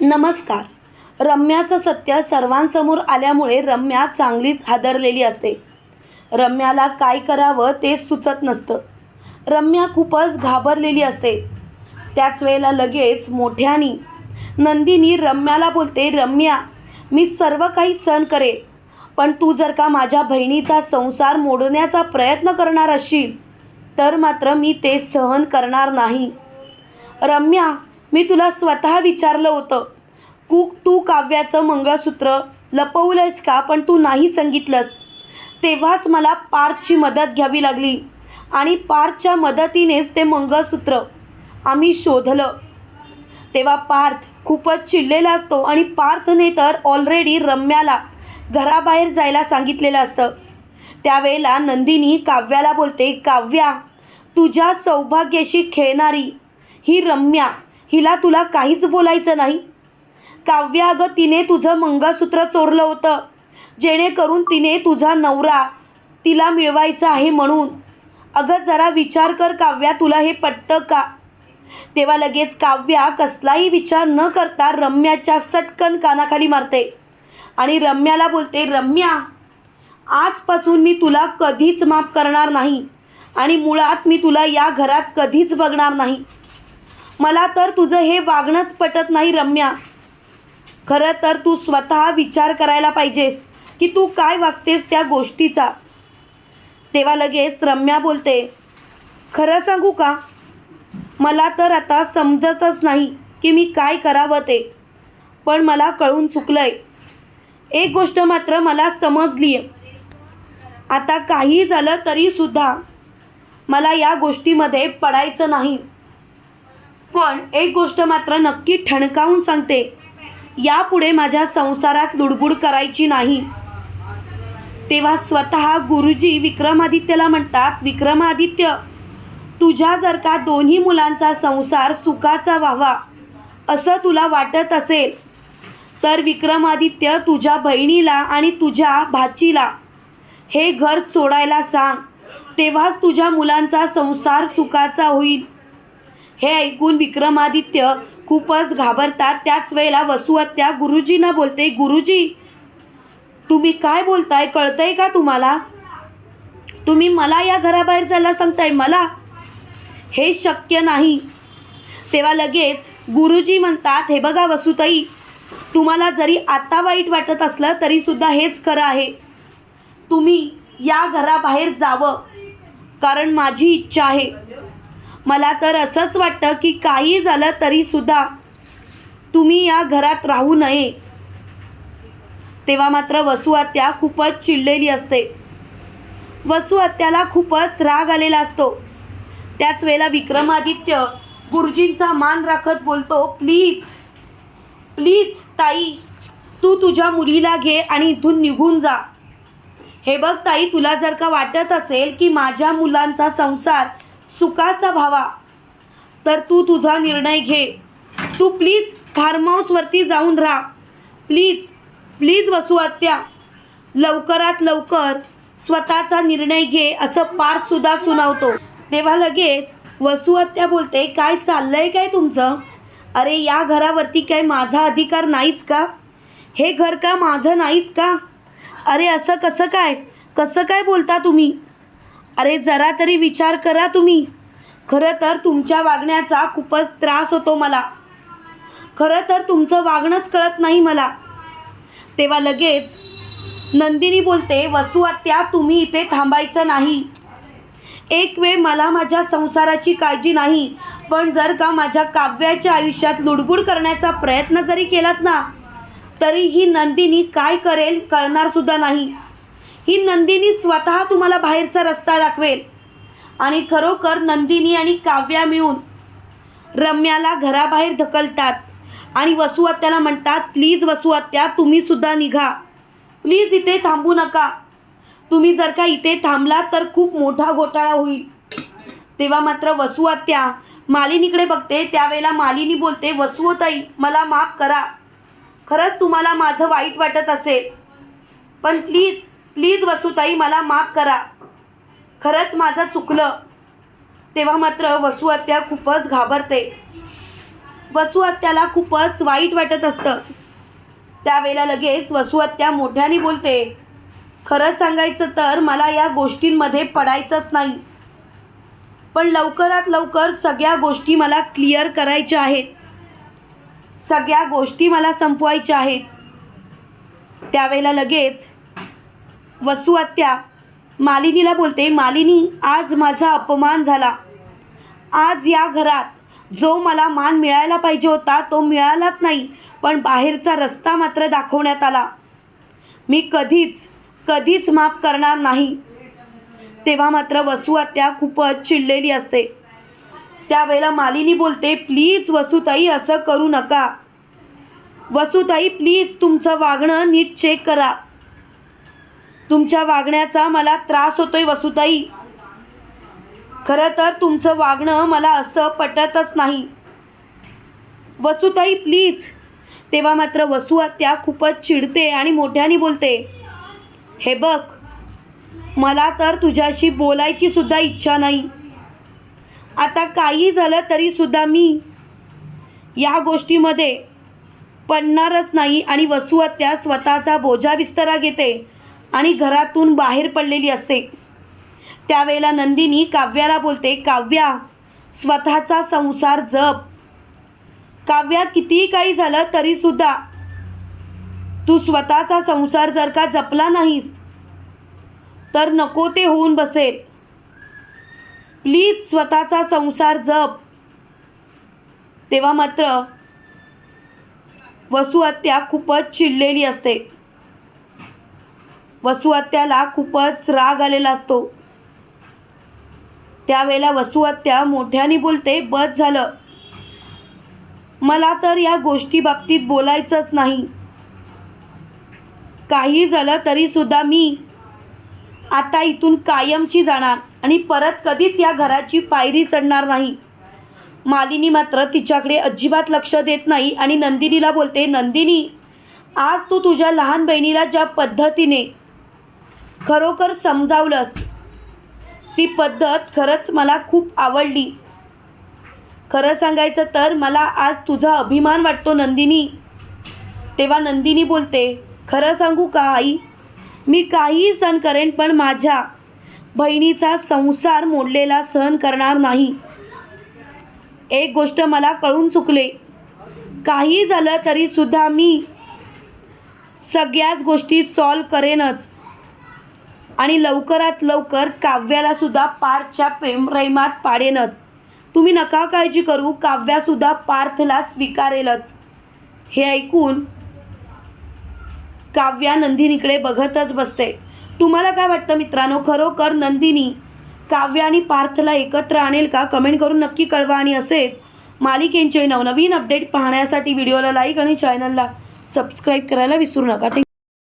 नमस्कार. रम्याचं सत्य सर्वांसमोर आल्यामुळे रम्या चांगलीच हादरलेली असते. रम्याला काय करावं ते सुचत नसतं. रम्या खूपच घाबरलेली असते. त्याच वेळेला लगेच मोठ्यानी नंदिनी रम्याला बोलते रम्या मी सर्व काही सहन करेन पण तू जर का माझ्या बहिणीचा संसार मोडण्याचा प्रयत्न करणार असशील तर मात्र मी ते सहन करणार नाही. रम्या मी तुला स्वतः विचारलं होतं. कू तू काव्याचं मंगळसूत्र लपवलंयस का? पण तू नाही सांगितलंस. तेव्हाच मला पार्थची मदत घ्यावी लागली. आणि पार्थच्या मदतीनेच ते मंगळसूत्र आम्ही शोधलं. तेव्हा पार्थ खूपच चिडलेला असतो आणि पार्थने तर ऑलरेडी रम्याला घराबाहेर जायला सांगितलेलं असतं. त्यावेळेला नंदिनी काव्याला बोलते काव्या तुझ्या सौभाग्याशी खेळणारी ही रम्या हिला तुला काहीच बोलायचं नाही. काव्या अगं तिने तुझं मंगळसूत्र चोरलं होतं. जेणेकरून तिने तुझा नवरा तिला मिळवायचा आहे म्हणून. अगं जरा विचार कर काव्या तुला हे पटतं का? तेव्हा लगेच काव्या कसलाही विचार न करता रम्याच्या सटकन कानाखाली मारते आणि रम्याला बोलते रम्या आजपासून मी तुला कधीच माफ करणार नाही आणि मुळात मी तुला या घरात कधीच बघणार नाही. मला तर तुझं हे वागणंच पटत नाही रम्या. खरं तर तू स्वतः विचार करायला पाहिजेस की तू काय वागतेस त्या गोष्टीचा. तेव्हा लगेच रम्या बोलते खरं सांगू का? मला तर आता समजतच नाही की मी काय करावं ते. पण मला कळून चुकलंय. एक गोष्ट मात्र मला समजली आहे आता काही झालं तरीसुद्धा मला या गोष्टीमध्ये पडायचं नाही. पण एक गोष्ट मात्र नक्की ठणकावून सांगते. यापुढे माझ्या संसारात लुडबुड करायची नाही. तेव्हा स्वतः गुरुजी विक्रमादित्यला म्हणतात विक्रमादित्य तुझ्या जर का दोन्ही मुलांचा संसार सुखाचा व्हावा असं तुला वाटत असेल तर विक्रमादित्य तुझ्या बहिणीला आणि तुझ्या भाचीला हे घर सोडायला सांग. तेव्हाच तुझ्या मुलांचा संसार सुखाचा होईल. हे ऐकून विक्रमादित्य खूपच घाबरतात. त्याच वेळेला वसुहत्या गुरुजींना बोलते गुरुजी तुम्ही काय बोलताय? कळतंय का तुम्हाला? तुम्ही मला या घराबाहेर जायला सांगताय मला? हे शक्य नाही. तेव्हा लगेच गुरुजी म्हणतात हे बघा वसुताई तुम्हाला जरी आत्ता वाईट वाटत असलं तरीसुद्धा हेच खरं आहे. तुम्ही या घराबाहेर जावं कारण माझी इच्छा आहे. मला तर असंच वाटतं की काही झालं तरीसुद्धा तुम्ही या घरात राहू नये. तेव्हा मात्र वसुहत्या खूपच चिडलेली असते. वसुहत्याला खूपच राग आलेला असतो. त्याच वेळेला विक्रमादित्य गुरुजींचा मान राखत बोलतो प्लीज प्लीज ताई तू तुझ्या मुलीला घे आणि इथून निघून जा. हे बघ ताई तुला जर का वाटत असेल की माझ्या मुलांचा संसार सुखाचा व्हावा तर तू तुझा निर्णय घे. तू प्लीज फार्म हाऊसवरती जाऊन राहा. प्लीज प्लीज वसुहत्या लवकरात लवकर स्वतःचा निर्णय घे असं पार्थसुद्धा सुनावतो. तेव्हा लगेच वसुहत्या बोलते काय चाललंय काय तुमचं? अरे या घरावरती काय माझा अधिकार नाहीच का? हे घर का माझं नाहीच का? अरे असं कसं काय? कसं काय बोलता तुम्ही? अरे जरा तरी विचार करा तुम्ही. खरं तर तुमच्या वागण्याचा खूपच त्रास होतो मला. खरं तर तुमचं वागणंच कळत नाही मला. तेव्हा लगेच नंदिनी बोलते वसुहत्या तुम्ही इथे थांबायचं नाही. एक वेळ मला माझ्या संसाराची काळजी नाही पण जर का माझ्या काव्याच्या आयुष्यात लुडबुड करण्याचा प्रयत्न जरी केलात ना तरी ही नंदिनी काय करेल कळणारसुद्धा नाही. ही नंदिनी स्वतः तुम्हाला बाहेरचा रस्ता दाखवेल. आणि खरोखर नंदिनी आणि काव्या मिळून रम्याला घराबाहेर ढकलतात आणि वसुहत्याला म्हणतात प्लीज वसुहत्या तुम्ही सुद्धा निघा. प्लीज इथे थांबू नका. तुम्ही जर का इथे थांबलात तर खूप मोठा घोटाळा होईल. तेव्हा मात्र वसुहत्या मालिनीकडे बघते. त्यावेळेला मालिनी बोलते वसुताई मला माफ करा. खरंच तुम्हाला माझं वाईट वाटत असेल. पण प्लीज प्लीज वसुताई मला माफ करा. खरंच माझं चुकलं. तेव्हा मात्र वसुहत्या खूपच घाबरते. वसुहत्याला खूपच वाईट वाटत असतं. त्यावेळेला लगेच वसुहत्या मोठ्याने बोलते खरं सांगायचं तर मला या गोष्टींमध्ये पडायचंच नाही. पण लवकरात लवकर सगळ्या गोष्टी मला क्लिअर करायच्या आहेत. सगळ्या गोष्टी मला संपवायच्या आहेत. त्यावेळेला लगेच वसुहत्या मालिनीला बोलते मालिनी आज माझा अपमान झाला. आज या घरात जो मला मान मिळायला पाहिजे होता तो मिळालाच नाही पण बाहेरचा रस्ता मात्र दाखवण्यात आला. मी कधीच कधीच माफ करणार नाही. तेव्हा मात्र वसुहत्या खूपच चिडलेली असते. त्यावेळेला मालिनी बोलते प्लीज वसुताई असं करू नका. वसुताई प्लीज तुमचं वागणं नीट चेक करा. तुमच्या वागण्याचा मला त्रास होतोय वसुताई. खरं तर तुमचं वागणं मला असं पटतच नाही. वसुताई प्लीज तेव्हा मात्र वसुहत्या खूपच चिडते आणि मोठ्याने बोलते हे बघ मला तर तुझ्याशी बोलायची सुद्धा इच्छा नाही. आता काही झालं तरी सुद्धा मी या गोष्टीमध्ये पडणारच नाही आणि वसुहत्या स्वतःचा बोजा बिस्तरा घेते. आणि घरातून बाहेर पडलेली असते. त्यावेळेला नंदिनी काव्याला बोलते काव्या स्वतःचा संसार जप. काव्या कितीही काही झालं तरी सुद्धा. तू स्वतःचा संसार जर का जपला नाहीस तर नको ते होऊन बसेल. प्लीज स्वतःचा संसार जप. तेव्हा मात्र वसुहत्या खूपच चिडलेली असते. वसुआत्याला खूपच राग आलेला असतो. त्यावेळेला वसुहत्या मोठ्याने बोलते बस झालं. मला तर या गोष्टी बाबतीत बोलायचंच नाही. काही झालं तरी सुद्धा मी आता इथून कायमची जाणार आणि परत कधीच या घराची पायरी चढणार नाही. मालिनी मात्र तिच्याकडे अजिबात लक्ष देत नाही आणि नंदिनीला बोलते नंदिनी आज तू तुझ्या लहान बहिणीला ज्या पद्धतीने खरोखर समजावलंस. ती पद्धत खरंच मला खूप आवडली. खरं सांगायचं तर मला आज तुझा अभिमान वाटतो नंदिनी. तेव्हा नंदिनी बोलते खरं सांगू का आई? मी काहीही सहन करेन पण माझ्या बहिणीचा संसार मोडलेला सहन करणार नाही. एक गोष्ट मला कळून चुकले. काही झालं तरी सुद्धा मी सगळ्याच गोष्टी सॉल्व करेनच. आणि लवकरात लवकर काव्याला सुद्धा पार्थच्या प्रेमात पाडेनच. तुम्ही नका काळजी करू काव्यासुद्धा पार्थला स्वीकारेलच. हे ऐकून काव्या नंदिनीकडे बघतच बसते. तुम्हाला काय वाटतं मित्रांनो? खरोखर नंदिनी काव्य आणि पार्थला एकत्र आणेल का? कमेंट करून नक्की कळवा. आणि असेच मालिकेंचे नवनवीन अपडेट पाहण्यासाठी व्हिडिओला लाईक आणि चॅनलला सबस्क्राईब करायला विसरू नका. थँक